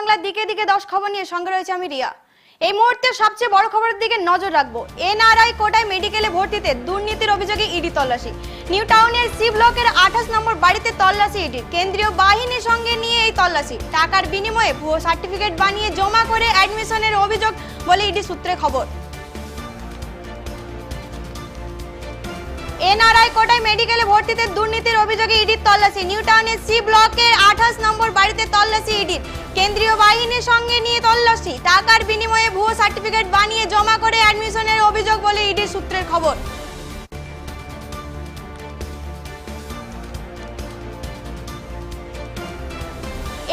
বাংলার দিকে দিকে দশ খবর নিয়ে সঙ্গে রয়েছে আমি রিয়া। এই মুহূর্তে সবচেয়ে বড় খবরের দিকে নজর রাখব। এনআরআই কোটায় মেডিকেলে ভর্তিতে দুর্নীতির অভিযোগে ইডি তল্লাশি। নিউ টাউনের সি ব্লকের আঠাশ নম্বর বাড়িতে তল্লাশি ইডি। কেন্দ্রীয় বাহিনীর সঙ্গে নিয়ে এই তল্লাশি। টাকার বিনিময়ে ভুয়ো সার্টিফিকেট বানিয়ে জমা করে অ্যাডমিশনের অভিযোগ বলে ইডি সূত্রে খবর। এনআরআই কোটায় মেডিকেলে ভর্তিতে দুর্নীতির অভিযোগে ইডির তল্লাশি। নিউ টাউনের সি ব্লকের আঠাশ নম্বর বাড়িতে তল্লাশি ইডির। কেন্দ্রীয় বাহিনীর সঙ্গে নিয়ে তল্লাশি। টাকার বিনিময়ে ভুয়ো সার্টিফিকেট বানিয়ে জমা করে অ্যাডমিশনের অভিযোগ বলে ইডির সূত্রের খবর।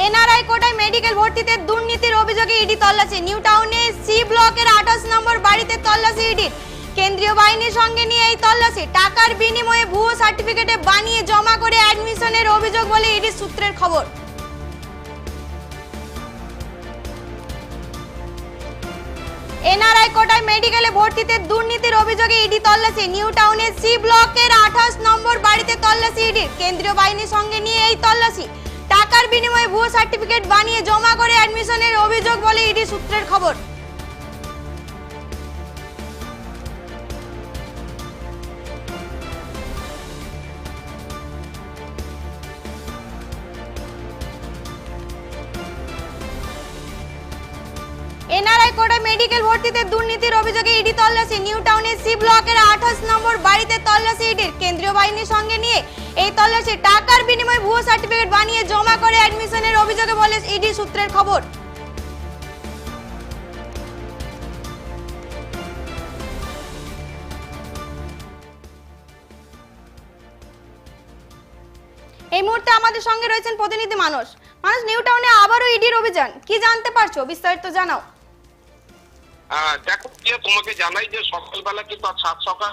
এনআরআই কোটায় মেডিকেল ভর্তিতে দুর্নীতির অভিযোগে ইডি তল্লাশি। নিউ টাউনে সি ব্লকের আঠাশ নম্বর বাড়িতে তল্লাশি ইডির। কেন্দ্রীয় বাহিনীর সঙ্গে নিয়ে এই তল্লাশি। টাকার বিনিময়ে ভুয়ো সার্টিফিকেটে বানিয়ে জমা করে অ্যাডমিশনের অভিযোগ বলে ইডির সূত্রের খবর। এনআরআই কোটায় মেডিকেলে ভর্তিতে দুর্নীতির অভিযোগে ইডি তল্লাশি। নিউ টাউনের সি ব্লকের আঠাশ নম্বর বাড়িতে তল্লাশি ইডির। কেন্দ্রীয় বাহিনীর সঙ্গে নিয়ে এই তল্লাশি। টাকার বিনিময়ে ভুয়ো সার্টিফিকেট বানিয়ে জমা করে অ্যাডমিশনের অভিযোগ বলে ইডি সূত্রের খবর। এনআরআই কোটা মেডিকেল ভর্তিতে দুর্নীতির অভিযোগে ইডি তল্লাশি। নিউ টাউনের সি ব্লকের আঠাশ নম্বর বাড়িতে তল্লাশি ইডির। কেন্দ্রীয় বাহিনীর সঙ্গে নিয়ে এই তল্লাশি টাকার বিনিময়ে ভুয়ো সার্টিফিকেট বানিয়ে জমা করে অ্যাডমিশনের অভিযোগে বলে ইডি সূত্রের খবর। এই মুহূর্তে আমাদের সঙ্গে রয়েছেন প্রতিনিধি মানুষ মানুষ নিউ টাউনে আবারও ইডির অভিযান। কি জানতে পারছ? বিস্তারিত জানাও। দেখো প্রিয়া তোমাকে জানাই যে সকালবেলা কিন্তু সাত সকাল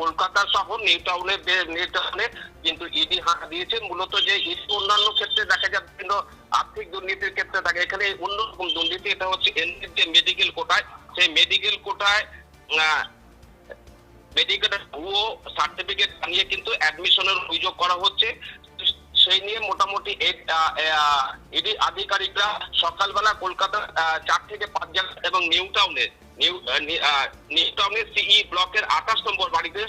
কলকাতা সহ নিউ টাউনে নিউ টাউনে কিন্তু ইডি হাঁটা দিয়েছে। মূলত যে ইডি অন্যান্য ক্ষেত্রে দেখা যাচ্ছে কিন্তু আর্থিক দুর্নীতির ক্ষেত্রে থাকে। এখানে অন্যরকম দুর্নীতি এটা হচ্ছে এনএর যে মেডিকেল কোটায় সেই মেডিকেল কোটায় আহ, মেডিকেলের ভুয়ো সার্টিফিকেট বানিয়ে কিন্তু অ্যাডমিশনের অভিযোগ করা হচ্ছে। সেই নিয়ে মোটামুটি ইডি আধিকারিকরা সকালবেলা কলকাতা চার থেকে পাঁচ জায়গা এবং নিউ টাউনে, নিউ টাউনের সিই ব্লকের আঠাশ নম্বর বাড়িতে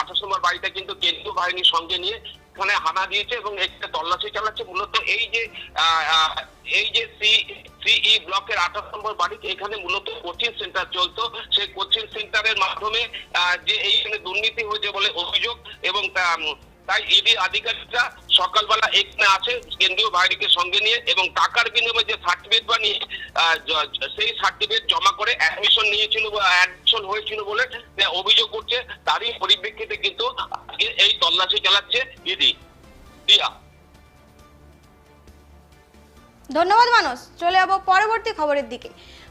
আঠাশ নম্বর বাড়িতে কিন্তু কেন্দ্রীয় বাহিনীর সঙ্গে নিয়ে এখানে হানা দিয়েছে এবং এখানে তল্লাশি চালাচ্ছে। মূলত এই যে এই যে সি, সিই ব্লকের আঠাশ নম্বর বাড়িতে এখানে মূলত কোচিং সেন্টার চলতো। সেই কোচিং সেন্টারের মাধ্যমে যে এইখানে দুর্নীতি হয়েছে বলে অভিযোগ এবং তাই ইডি আধিকারিকরা সকালবেলা এখানে আছে কেন্দ্রীয় বাহিনীকে সঙ্গে নিয়ে এবং টাকার বিনিময়ে যে সার্টিফিকেট বানিয়ে সেই সার্টিফিকেট জমা করে অ্যাডমিশন নিয়েছিল অ্যাডমিশন হয়েছিল বলে অভিযোগ করছে তারই পরিপ্রেক্ষিতে কিন্তু আজকে এই তল্লাশি চালাচ্ছে ইডি দিয়া। ধন্যবাদ মানুষ চলে যাব পরবর্তী খবরের দিকে।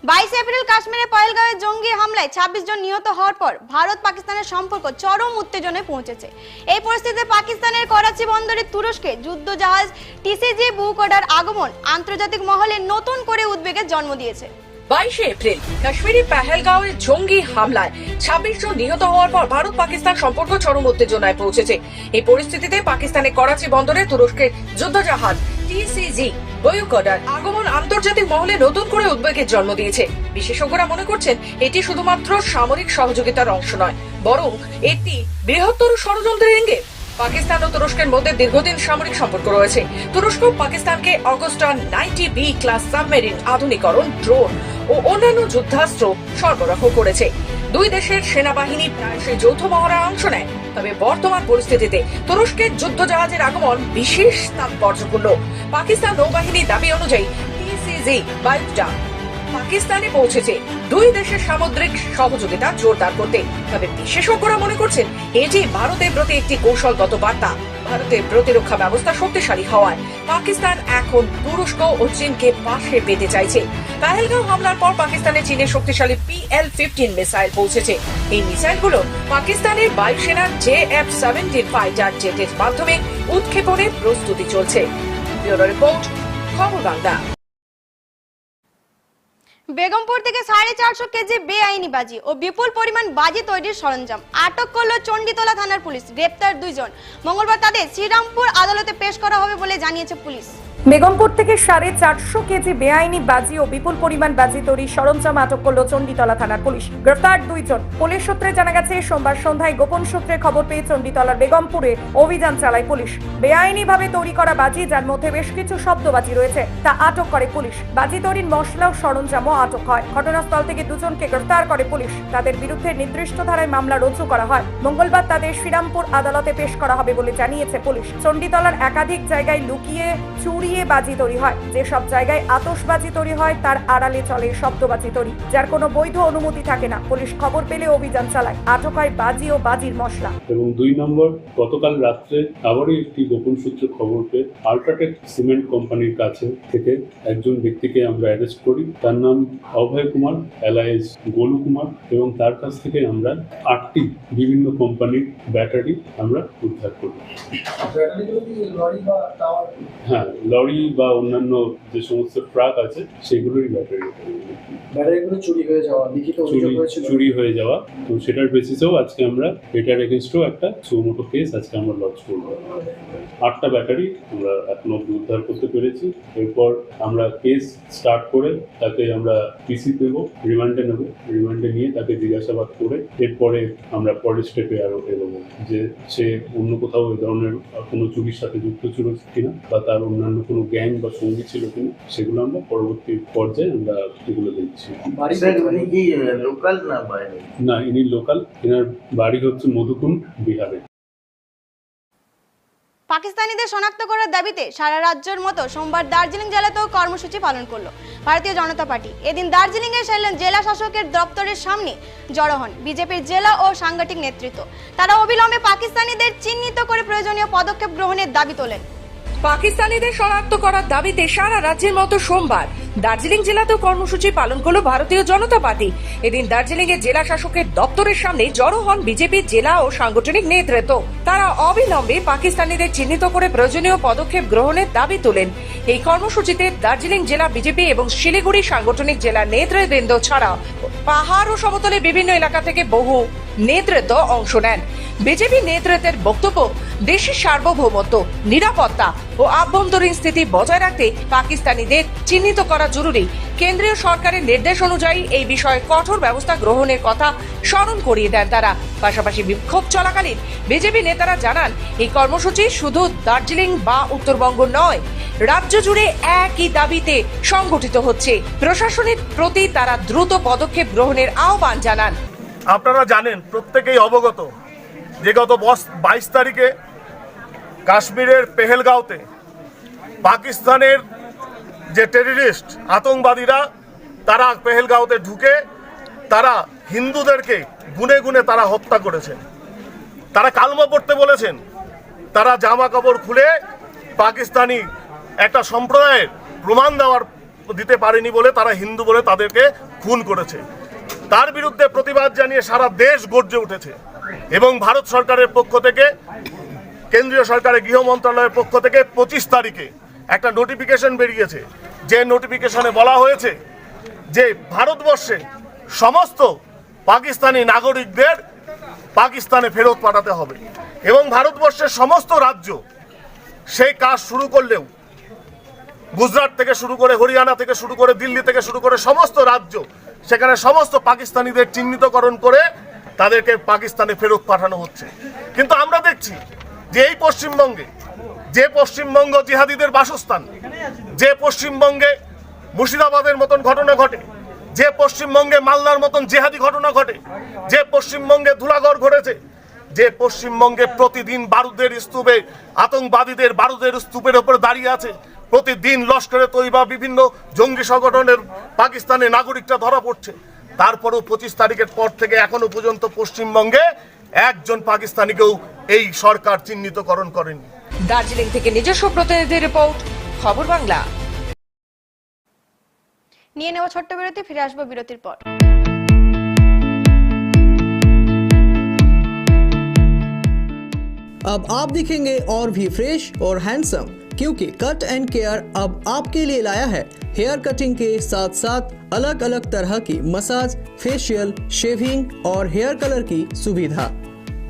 বাইশে এপ্রিল কাশ্মীরে পয়েলগাঁওয়ে জঙ্গি হামলায় ছাব্বিশ জন নিহত হওয়ার পর ভারত পাকিস্তানের সম্পর্ক চরম উত্তেজনায় পৌঁছেছে। এই পরিস্থিতিতে পাকিস্তানের করাচি বন্দরে তুরস্কে যুদ্ধ জাহাজ টিসিজি বুকোডার আগমন আন্তর্জাতিক মহলে নতুন করে উদ্বেগের জন্ম দিয়েছে। বাইশে এপ্রিল, কাশ্মীরি পেহেলগাঁওয়ে জঙ্গি হামলায় ছাব্বিশ জন নিহত হওয়ার পর ভারত পাকিস্তান সম্পর্ক চরম উত্তেজনায় পৌঁছেছে। এই পরিস্থিতিতে পাকিস্তানের করাচি বন্দরে তুরস্কের যুদ্ধজাহাজ টিসিজি বয়ুকডার আগমন আন্তর্জাতিক মহলে নতুন করে উদ্বেগের জন্ম দিয়েছে। বিশেষজ্ঞরা মনে করছেন, এটি শুধুমাত্র সামরিক সহযোগিতার অংশ নয়, বরং এটি বৃহত্তর ষড়যন্ত্রের ইঙ্গিত পাকিস্তান ও তুরস্কের মধ্যে দীর্ঘদিন সামরিক সম্পর্ক রয়েছে। তুরস্ক পাকিস্তানকে Agosta ninety B class submarine আধুনিকরণ, drone ও অন্যান্য যুদ্ধাস্ত্র সরবরাহ করেছে। দুই দেশের সেনাবাহিনী প্রায়শই যৌথ মহড়ায় অংশ নেয়। তবে বর্তমান পরিস্থিতিতে তুরস্কের যুদ্ধ জাহাজের আগমন বিশেষ তাৎপর্যপূর্ণ। পাকিস্তান নৌবাহিনীর দাবি অনুযায়ী টিসিজি বায়ুটা পাকিস্তানে পৌঁছেছে। দুই দেশের সামুদ্রিক সহযোগিতা জোরদার করতে। তবে বিশেষজ্ঞরা মনে করছেন, এটি ভারতের প্রতি একটি কৌশলগত বার্তা। ভারতের প্রতিরক্ষা ব্যবস্থা শক্তিশালী হওয়ায় পাকিস্তান এখন তুরস্ক ও চীনকে পাশে পেতে চাইছে। পেহেলগাঁও হামলার পর পাকিস্তানে চীনের শক্তিশালী পিএল ফিফটিন মিসাইল পৌঁছেছে। এই মিসাইলগুলো পাকিস্তানের বায়ুসেনার জে এফ সেভেন্টিন ফাইটার জেটের মাধ্যমে উৎক্ষেপণের প্রস্তুতি চলছে। ব্যুরো রিপোর্ট, খবর বাংলা। বেগমপুর থেকে সাড়ে চারশো কেজি বেআইনি বাজি ও বিপুল পরিমাণ বাজি তৈরির সরঞ্জাম। আটক করল চণ্ডীতলা থানার পুলিশ, গ্রেপ্তার দুইজন। মঙ্গলবার তাদের শ্রীরামপুর আদালতে পেশ করা হবে বলে জানিয়েছে পুলিশ। বেগমপুর থেকে সাড়ে চারশো কেজি বেআইনি বাজি ও বিপুল পরিমাণ বাজি তৈরি সরঞ্জাম আটক করল চণ্ডীতলা থানার পুলিশ। গ্রেফতার দুইজন। পুলিশ সূত্রে জানা গেছে, সোমবার সন্ধ্যায় গোপন সূত্রে খবর পেয়ে চণ্ডীতলার বেগমপুরে অভিযান চালায় পুলিশ। বেআইনি ভাবে তৈরি করা বাজি, যার মধ্যে বেশ কিছু শব্দবাজি রয়েছে, তা আটক করে পুলিশ। বাজি তৈরির মশলা ও সরঞ্জামও আটক হয়। ঘটনাস্থল থেকে দুজনকে গ্রেফতার করে পুলিশ। তাদের বিরুদ্ধে নির্দিষ্ট ধারায় মামলা রুজু করা হয়। মঙ্গলবার তাদের শ্রীরামপুর আদালতে পেশ করা হবে বলে জানিয়েছে পুলিশ। চণ্ডীতলার একাধিক জায়গায় লুকিয়ে চুরিয়ে বাজি তৈরি হয়। যেসব জায়গায় আতশবাজি তৈরি হয় তার আড়ালে চলে শব্দবাজি তৈরি। যার কোনো বৈধ অনুমতি থাকে না। পুলিশ খবর পেলে অভিযান চালায়। আটক হয় বাজি ও বাজির মশলা। এবং দুই নম্বর গতকাল রাত্রে আবারও একটি গোপন সূত্রে খবর পেয়ে আল্ট্রাটেক সিমেন্ট কোম্পানির কাছে থেকে একজন ব্যক্তিকে আমরা অ্যারেস্ট করি। তার নাম অভয় কুমার এলাইজ গোলু কুমার এবং তার কাছ থেকে আমরা আটটি বিভিন্ন কোম্পানির ব্যাটারি আমরা উদ্ধার করি। ব্যাটারিগুলো কি লরি বা টাওয়ার? হ্যাঁ লরি বা অন্যান্য যে সমস্ত ট্রাক আছে সেগুলোরই ব্যাটারি ব্যাটারিগুলো চুরি হয়ে যাওয়া লিখিত চুরি অভিযোগ হয়েছিল। চুরি হয়ে যাওয়া। তো সেটার বেসিসেও আজকে আমরা এটার এগেনস্টও একটা সুমোটো কেস আজকে আমরা লঞ্চ করব। আটটা ব্যাটারি আমরা এখনও উদ্ধার করতে পেরেছি। এরপর আমরা কেস স্টার্ট করে তাকে আমরা পিসি দেবো রিমান্ডে নেব রিমান্ডে নিয়ে তাকে জিজ্ঞাসাবাদ করে এরপরে আমরা পরের স্টেপে আরও এগোবো যে সে অন্য কোথাও এই ধরনের কোনো চুরির সাথে যুক্ত ছিল কিনা বা তার অন্যান্য কোনো গ্যাং বা সঙ্গী ছিল কিনা সেগুলো আমরা পরবর্তী পর্যায়ে আমরা এগুলো দেখছি। বাড়ি স্যার উনি কি লোকাল না বাইরে? না ইনি লোকাল এনার বাড়ি হচ্ছে মধুকুণ্ড বিহারে। পাকিস্তানিদের শনাক্ত করার দাবিতে সারা রাজ্যের মতো সোমবার দার্জিলিং জেলাতেও কর্মসূচি পালন করল ভারতীয় জনতা পার্টি। এদিন দার্জিলিং এ সেলেন জেলা শাসকের দপ্তরের সামনে জড়ো হন বিজেপির জেলা ও সাংগঠনিক নেতৃত্ব। তারা অবিলম্বে পাকিস্তানিদের চিহ্নিত করে প্রয়োজনীয় পদক্ষেপ গ্রহণের দাবি তোলেন। পাকিস্তানিদের শনাক্ত করার দাবিতে সারা রাজ্যের মতো সোমবার দার্জিলিং জেলাতেও কর্মসূচি পালন করল ভারতীয় জনতা পার্টি। এদিন দার্জিলিং এর জেলা শাসকের দপ্তরের সামনে জড়ো হন বিজেপির জেলা ও সাংগঠনিক নেতৃত্ব। তারা অবিলম্বে পাকিস্তানিদের চিহ্নিত করে প্রয়োজনীয় পদক্ষেপ গ্রহণের দাবি তোলেন। এই কর্মসূচিতে দার্জিলিং জেলা বিজেপি এবং শিলিগুড়ি সাংগঠনিক জেলা নেতৃবৃন্দ ছাড়া পাহাড় ও সমতলে বিভিন্ন এলাকা থেকে বহু নেতৃত্ব অংশ নেন। বিজেপি নেতৃত্বের বক্তব্য, দেশের সার্বভৌমত্ব, নিরাপত্তা ও আভ্যন্তরীণ স্থিতি বজায় রাখতে পাকিস্তানিদের চিহ্নিত করা জরুরি। কেন্দ্রীয় সরকারের নির্দেশ অনুযায়ী এই বিষয়ে কঠোর ব্যবস্থা গ্রহণের কথা স্মরণ করিয়ে দেন তারা। পাশাপাশি বিক্ষোভ চলাকালীন বিজেপি নেতারা জানান, এই কর্মসূচি শুধু দার্জিলিং বা উত্তরবঙ্গ নয়, রাজ্য জুড়ে একই দাবিতে সংগঠিত হচ্ছে। প্রশাসনের প্রতি তারা দ্রুত পদক্ষেপ গ্রহণের আহ্বান জানান। আপনারা জানেন, প্রত্যেকেই অবগত যে গত বাইশ তারিখে কাশ্মীরের পেহেলগাঁওতে পাকিস্তানের যে টেরিস্ট আতঙ্কবাদীরা তারা পেহেলগাঁওতে ঢুকে তারা হিন্দুদেরকে গুনে গুনে তারা হত্যা করেছেন তারা কালমা পড়তে বলেছেন, তারা জামা কাপড় খুলে পাকিস্তানি একটা সম্প্রদায়ের প্রমাণ দেওয়ার দিতে পারেনি বলে তারা হিন্দু বলে তাদেরকে খুন করেছে। তার বিরুদ্ধে প্রতিবাদ জানিয়ে সারা দেশ গর্জে উঠেছে এবং ভারত সরকারের পক্ষ থেকে, কেন্দ্রীয় সরকারের গৃহ মন্ত্রণালয়ের পক্ষ থেকে পঁচিশ তারিখে একটা নোটিফিকেশন বেরিয়েছে। যে নোটিফিকেশনে বলা হয়েছে যে ভারতবর্ষে সমস্ত পাকিস্তানি নাগরিকদের পাকিস্তানে ফেরত পাঠাতে হবে এবং ভারতবর্ষের সমস্ত রাজ্য সেই কাজ শুরু করলেও, গুজরাট থেকে শুরু করে হরিয়ানা থেকে শুরু করে দিল্লি থেকে শুরু করে সমস্ত রাজ্য সেখানে সমস্ত পাকিস্তানিদের চিহ্নিতকরণ করে তাদেরকে পাকিস্তানে ফেরত পাঠানো হচ্ছে। কিন্তু আমরা দেখছি যে এই পশ্চিমবঙ্গে যে পশ্চিমবঙ্গ জিহাদিদের বাসস্থান, যে পশ্চিমবঙ্গে মুর্শিদাবাদের মতন ঘটনা ঘটে, যে পশ্চিমবঙ্গে মালদার মতন জেহাদি ঘটনা ঘটে, যে পশ্চিমবঙ্গে ধুলাগড় ঘটেছে, যে পশ্চিমবঙ্গে প্রতিদিন বারুদের স্তূপে, আতঙ্কবাদীদের বারুদের স্তূপের ওপর দাঁড়িয়ে আছে, প্রতিদিন লস্করে তৈবা বিভিন্ন জঙ্গি সংগঠনের পাকিস্তানের নাগরিকরা ধরা পড়ছে। তারপরও পঁচিশ তারিখের পর থেকে এখনও পর্যন্ত পশ্চিমবঙ্গে একজন পাকিস্তানিকেও এই সরকার চিহ্নিতকরণ করেনি। দার্জিলিং থেকে নিজস্ব প্রতিনিধি রিপোর্ট খবর বাংলা নিয়ে নেওয়া ছোট্ট বিরতি ফিরে আসবো বিরতির পর अब आप दिखेंगे और भी फ्रेश और हैंडसम क्योंकि कट एंड केयर अब आपके लिए लाया है हेयर कटिंग के साथ साथ अलग अलग तरह की मसाज फेशियल शेविंग और हेयर कलर की सुविधा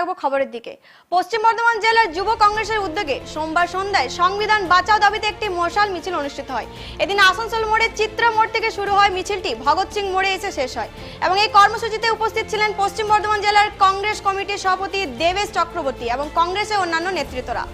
রাখব খবরের দিকে। পশ্চিম বর্ধমান জেলার যুব কংগ্রেসের উদ্যোগে সোমবার সন্ধ্যায় সংবিধান বাঁচাও দাবিতে একটি মশাল মিছিল অনুষ্ঠিত হয়। এদিন আসানসোল মোড়ে চিত্রা মোড় থেকে শুরু হয় মিছিলটি। ভগৎ সিং মোড়ে এসে শেষ হয়। এবং এই কর্মসূচিতে উপস্থিত ছিলেন পশ্চিম বর্ধমান জেলার কংগ্রেস কমিটির সভাপতি দেবেশ চক্রবর্তী এবং কংগ্রেসের অন্যান্য নেতৃত্বরা।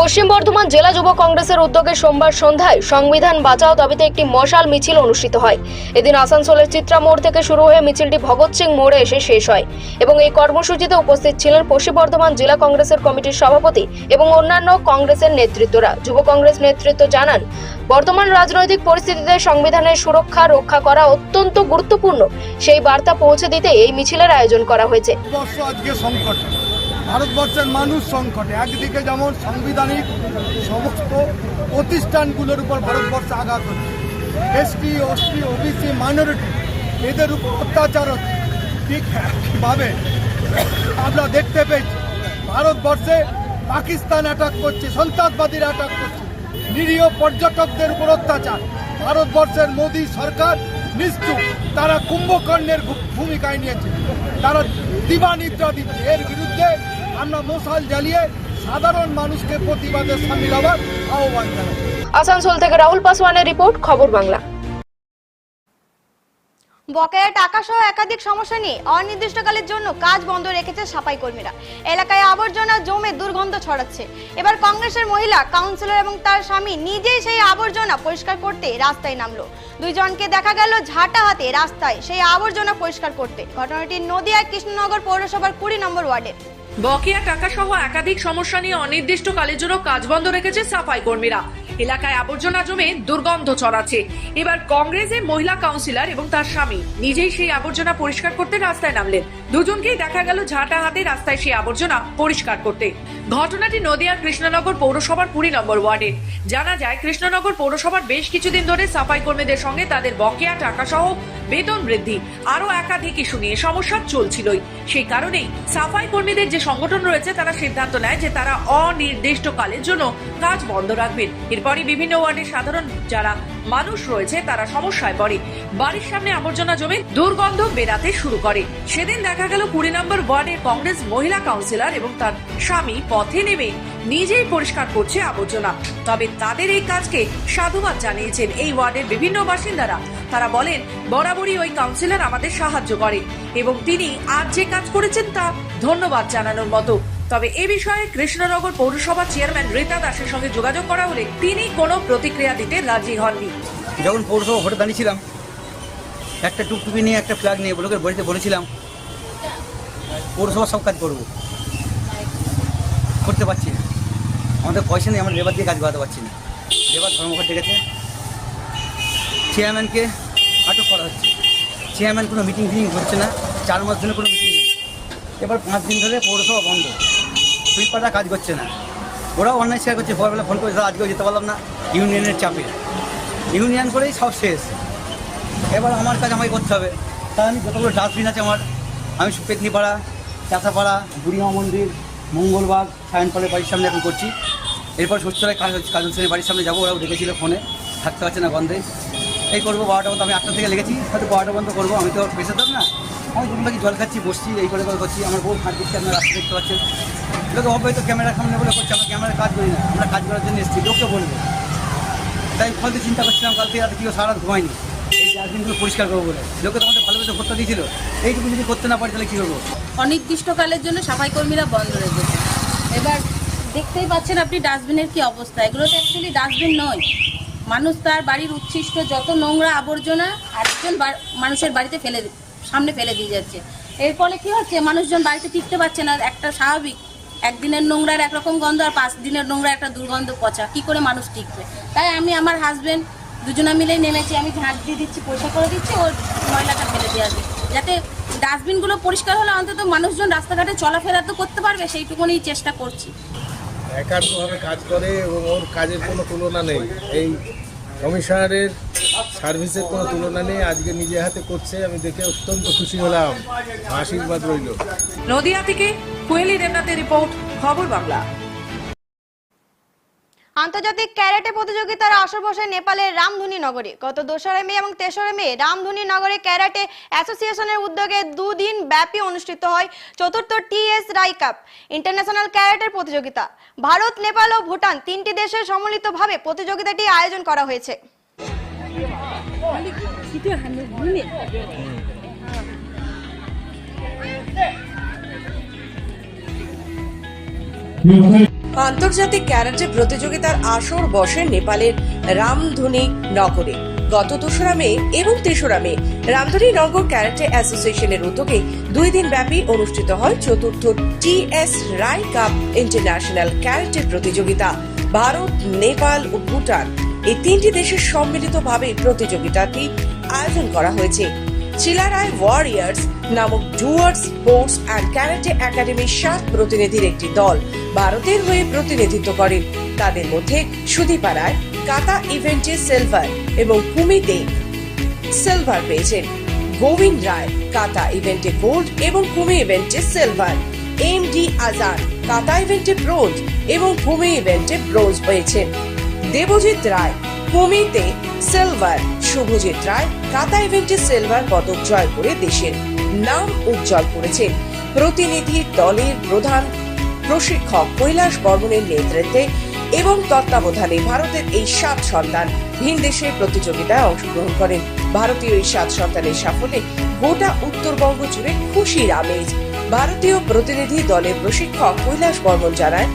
পশ্চিম বর্ধমান জেলা যুব কংগ্রেসের উদ্যোগে সোমবার সন্ধ্যায় সংবিধান বাঁচাও দাবিতে একটি মশাল মিছিল অনুষ্ঠিত হয়। এদিন আসানসোলের চিত্রা মোড় থেকে শুরু হয়ে মিছিলটি ভগৎ সিং মোড়ে এসে শেষ হয় এবং এই কর্মসূচিতে উপস্থিত ছিলেন পশ্চিম বর্ধমান জেলা কংগ্রেসের কমিটির সভাপতি এবং অন্যান্য কংগ্রেসের নেতৃত্বরা। যুব কংগ্রেস নেতৃত্ব জানান, বর্তমান রাজনৈতিক পরিস্থিতিতে সংবিধানের সুরক্ষা রক্ষা করা অত্যন্ত গুরুত্বপূর্ণ। সেই বার্তা পৌঁছে দিতে এই মিছিলের আয়োজন করা হয়েছে। আজকে সংকটে। ভারতবর্ষের মানুষ সংকটে। একদিকে যেমন সাংবিধানিক সমস্ত প্রতিষ্ঠানগুলোর উপর ভারতবর্ষ আঘাত হচ্ছে, এসটি, ওসটি, ওবিসি, মাইনরিটি, এদের উপর অত্যাচার হচ্ছে। ঠিক একইভাবে আমরা দেখতে পেয়েছি, ভারতবর্ষে পাকিস্তান অ্যাটাক করছে, সন্ত্রাসবাদীরা অ্যাটাক করছে, নিরীহ পর্যটকদের উপর অত্যাচার। ভারতবর্ষের মোদী সরকার নিশ্চুপ, তারা কুম্ভকর্ণের ভূমিকায় নিয়েছে। তারা দিবানিদ্রা দিচ্ছে এর বিরুদ্ধে আমরা মশাল জ্বালিয়ে সাধারণ মানুষকে প্রতিবাদে সামিল হওয়ার আহ্বান জানাই। আসানসোল থেকে রাহুল পাসওয়ানের রিপোর্ট, খবর বাংলা। বকেয়া টাকা সহ একাধিক সমস্যা নিয়ে অনির্দিষ্টকালের জন্য কাজ বন্ধ রেখেছে সাফাই কর্মীরা। এলাকায় আবর্জনা জমে দুর্গন্ধ ছড়াচ্ছে। এবার কংগ্রেসের মহিলা, কাউন্সিলর এবং তার স্বামী নিজেই সেই আবর্জনা পরিষ্কার করতে রাস্তায় নামলো। দুইজনকে দেখা গেল ঝাঁটা হাতে রাস্তায় সেই আবর্জনা পরিষ্কার করতে। ঘটনাটি নদিয়া কৃষ্ণনগর পৌরসভার কুড়ি নম্বর ওয়ার্ডে। বকেয়া টাকা সহ একাধিক সমস্যা নিয়ে অনির্দিষ্টকালের জন্য কাজ বন্ধ রেখেছে সাফাই কর্মীরা। এলাকায় আবর্জনা জমে দুর্গন্ধ ছড়াচ্ছে। এবার কংগ্রেসের মহিলা কাউন্সিলর এবং তার স্বামী নিজেই সেই আবর্জনা পরিষ্কার করতে রাস্তায় নামলেন। দুজনকেই দেখা গেল ঝাঁটা হাতে রাস্তায় সেই আবর্জনা পরিষ্কার করতে। ঘটনাটি নদিয়ার কৃষ্ণনগর পৌরসভার কুড়ি নম্বর ওয়ার্ডে। জানা যায়, কৃষ্ণনগর পৌরসভার বেশ কিছুদিন ধরে সাফাই কর্মীদের সঙ্গে তাদের বকেয়া টাকা সহ বেতন বৃদ্ধি আরও একাধিক ইস্যু নিয়ে সমস্যা চলছিলই। সেই কারণেই সাফাই কর্মীদের যে সংগঠন রয়েছে, তারা সিদ্ধান্ত নেয় যে তারা অনির্দিষ্টকালের জন্য কাজ বন্ধ রাখবেন। এরপরই বিভিন্ন ওয়ার্ডের সাধারণ যারা মানুষ রয়েছে, তারা সমস্যায় পড়ে। বাড়ির সামনে আবর্জনা জমে দুর্গন্ধ বেরাতে শুরু করে। সেদিন দেখা গেল কুড়ি নম্বর ওয়ার্ডের কংগ্রেস মহিলা কাউন্সিলর এবং তার স্বামী পথে নেমে নিজেই পরিষ্কার করছে আবর্জনা। তবে তাদের এই কাজকে সাধুবাদ জানিয়েছেন এই ওয়ার্ডের বিভিন্ন বাসিন্দারা। তারা বলেন, বরাবরই ওই কাউন্সিলর আমাদের সাহায্য করে এবং তিনি আজ যে কাজ করেছেন তা ধন্যবাদ জানানোর মতো। তবে এ বিষয়ে কৃষ্ণনগর পৌরসভা চেয়ারম্যান রীতা দাসের সঙ্গে যোগাযোগ করা হলে তিনি কোনো প্রতিক্রিয়া দিতে রাজি হননি। যখন পৌরসভা ভোটে দাঁড়িয়েছিলাম, একটা টুকটুকি নিয়ে, একটা ফ্ল্যাগ নিয়ে লোকের বাড়িতে বলেছিলাম, পৌরসভা সব কাজ করব। করতে পারছি না। আমাদের পয়সা নেই, আমরা লেবার দিয়ে কাজ করাতে পারছি না। লেবার ধর্মঘট ডেকেছে। চেয়ারম্যানকে আটক করা হচ্ছে। চেয়ারম্যান কোনো মিটিং ফিটিং হচ্ছে না, চার মাস ধরে কোনো মিটিং নেই। এবার পাঁচ দিন ধরে পৌরসভা বন্ধ। সুইপাররা কাজ করছে না। ওরাও অন্যায় শেয়ার করছে ভোরবেলা ফোন করে "দাদা, আজকেও যেতে পারলাম না ইউনিয়নের চাপে। ইউনিয়ন করেই সব শেষ। এবার আমার কাজ আমাকে করতে হবে। তাই আমি যতগুলো ডাস্টবিন আছে আমার আমি পেতনিপাড়া চাষাপাড়া বুড়িমা মন্দির মঙ্গলবার সায়নপালের বাড়ির সামনে এখন করছি। এরপর সুস্থরায় কাজ কাজল সেনের বাড়ির সামনে যাব ওরাও ডেকেছিল ফোনে থাকতে পারছে না গন্ধে। এই করব বারোটা পর্যন্ত আমি আটটা থেকে লেগেছি হয়তো বারোটা পর্যন্ত করব আমি তো পেশাদার না। আমি দুটো কি জল খাচ্ছি, বসছি, এই করে করে করছি, আমার বউ হাত দিচ্ছে, আপনারা রাস্তা দেখতে পাচ্ছেন। লোকে হবে হয়তো ক্যামেরার সামনে বলে করছে, আমরা ক্যামেরার কাজ করি না, আমরা কাজ করার জন্য এসেছি, লোককে বলব। তাই ফলতে চিন্তা করছিলাম, কালকে রাতে কেউ সারা ঘুমায়নি। এই ডাস্টবিনগুলো পরিষ্কার করব বলে। লোকে তো আমাদের ভালোবেসে ভোটটা দিয়েছিল। এইটুকু যদি করতে না পারি, তাহলে কী করব? অনির্দিষ্টকালের জন্য সাফাই কর্মীরা বন্ধ রেখেছে এবার দেখতেই পাচ্ছেন আপনি ডাস্টবিনের কি অবস্থা। এগুলো তো অ্যাকচুয়ালি ডাস্টবিন নয়। মানুষ তার বাড়ির উচ্ছিষ্ট যত নোংরা আবর্জনা আরেকজন মানুষের বাড়িতে ফেলে দি- সামনে ফেলে দিয়ে যাচ্ছে। এর ফলে কি হচ্ছে? মানুষজন বাড়িতে টিকতে পারছে না, একটা স্বাভাবিক। একদিনের নোংরার একরকম গন্ধ আর পাঁচ দিনের নোংরা একটা দুর্গন্ধ পচা। কি করে মানুষ টিকবে? তাই আমি আমার হাজব্যান্ড দুজনে মিলেই নেমেছি। আমি ঝাঁট দিয়ে দিচ্ছি পয়সা করে দিচ্ছি ওর ময়লাটা ফেলে দিয়ে আসবে। যাতে ডাস্টবিনগুলো পরিষ্কার হলে অন্তত মানুষজন রাস্তাঘাটে চলাফেরা তো করতে পারবে সেইটুকুনি চেষ্টা করছি। একান্তভাবে কাজ করে এবং ওর কাজের কোনো তুলনা নেই। এই কমিশনারের সার্ভিসের কোনো তুলনা নেই আজকে নিজে হাতে করছে আমি দেখে অত্যন্ত খুশি হলাম। আশীর্বাদ রইল। নদিয়া থেকে কোয়েলি দেবনাথের রিপোর্ট খবর বাংলা। আন্তর্জাতিক ক্যারাটে প্রতিযোগিতার আসর বসে নেপালের রামধুনী নগরে। গত দোসরা মে এবং তেসরা মে রামধুনী নগরে ক্যারাটে অ্যাসোসিয়েশনের উদ্যোগে দুদিন ব্যাপী অনুষ্ঠিত হয় চতুর্থ টিএস রাই কাপ ইন্টারন্যাশনাল ক্যারাটের প্রতিযোগিতা। ভারত নেপাল ও ভুটান তিনটি দেশের সম্মিলিতভাবে প্রতিযোগিতাটি আয়োজন করা হয়েছে। আন্তর্জাতিক ক্যারাটে প্রতিযোগিতার আসর বসে নেপালের রামধুনী নগরে। গত দোসরা মে এবং তেসরা মে রামধুনী নগর ক্যারাটে অ্যাসোসিয়েশনের উদ্যোগে দুই দিন ব্যাপী অনুষ্ঠিত হয় চতুর্থ T S Roy cup international karate প্রতিযোগিতা। ভারত, নেপাল ও ভুটান এই তিনটি দেশের সম্মিলিতভাবে প্রতিযোগিতাটি আয়োজন করা হয়েছে। চিলারায় ওয়ারিয়ার্স নামক ডুয়ার্স স্পোর্টস অ্যান্ড ক্যারাটে একাডেমির সাত প্রতিনিধির একটি দল ভারতের হয়ে প্রতিনিধিত্ব করেন তাদের মধ্যে সুদীপাড়ায় কাতা ইভেন্টে সিলভার এবং কুমিতে সিলভার পেয়েছেন। গোবিন্দ রায়, কাতা ইভেন্টে গোল্ড এবং কুমি ইভেন্টে সিলভার এম ডি আজাদ, কাতা ইভেন্টে ব্রোঞ্জ এবং কুমি ইভেন্টে ব্রোঞ্জ পেয়েছেন। দেবজিৎ রায় কুমিতে সিলভার, শুভজিৎ রায়, কাতা ইভেন্টে সিলভার পদক জয় করে দেশের নাম উজ্জ্বল করেছেন। প্রতিনিধি দলের প্রধান প্রশিক্ষক কৈলাস বর্মনের নেতৃত্বে এবং তত্ত্বাবধানে ভারতের এই সাত সন্তান ভিন দেশের প্রতিযোগিতায় অংশগ্রহণ করেন। ভারতীয় এই সাত সন্তানের সাফল্যে গোটা উত্তরবঙ্গ জুড়ে খুশির আমেজ। ভারতীয় প্রতিনিধি দলের প্রশিক্ষক কৈলাস বর্মন জানায়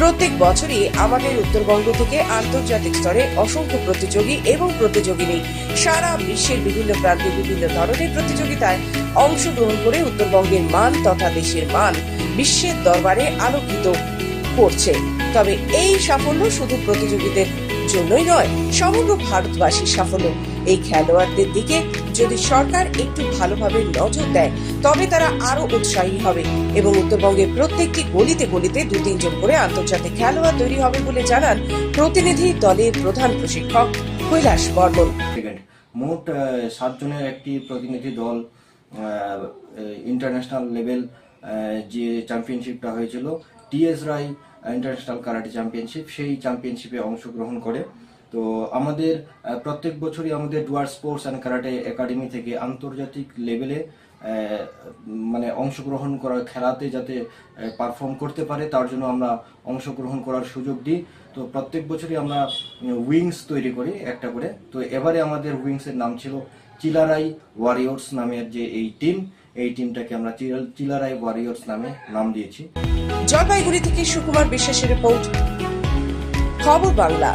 প্রত্যেক বছরই আমাদের উত্তরবঙ্গ থেকে আন্তর্জাতিক স্তরে অসংখ্য প্রতিযোগী এবং প্রতিযোগিনী সারা বিশ্বের বিভিন্ন প্রান্তে বিভিন্ন ধরনের প্রতিযোগিতায় অংশগ্রহণ করে উত্তরবঙ্গের মান তথা দেশের মান বিশ্বের দরবারে আলোকিত করছে। তবে এই সাফল্য শুধু প্রতিযোগীদের জন্যই নয়, সমগ্র ভারতবাসীর সাফল্য। এই খেলোয়াড়দের দিকে যদি সরকার একটু ভালোভাবে নজর দেয়, তবে তারা আরও উৎসাহী হবে এবং উত্তরবঙ্গের প্রত্যেকটি গলিতে গলিতে দু তিনজন করে আন্তর্জাতিক খেলোয়াড় তৈরি হবে বলে জানান প্রতিনিধি দলের প্রধান প্রশিক্ষক কৈলাস বর্মন। মোট সাতজনের একটি প্রতিনিধি দল ইন্টারন্যাশনাল লেভেল যে চ্যাম্পিয়নশিপটা হয়েছিল TS Rai international karate championship সেই চ্যাম্পিয়নশিপে অংশগ্রহণ করে। তো আমাদের প্রত্যেক বছরই আমাদের Dooars sports and karate academy থেকে আন্তর্জাতিক লেভেলে মানে অংশগ্রহণ করা খেলাতে যাতে পারফর্ম করতে পারে, তার জন্য আমরা অংশগ্রহণ করার সুযোগ দিই। তো প্রত্যেক বছরই আমরা উইংস তৈরি করি একটা করে। তো এবারে আমাদের উইংসের নাম ছিল চিলারাই ওয়ারিয়র্স নামের যে এই টিম এই টিমটাকে আমরা চিল- চিলারাই ওয়ারিয়র্স নামে নাম দিয়েছি। জলপাইগুড়ি থেকে সুকুমার বিশ্বাসের রিপোর্ট খবর বাংলা।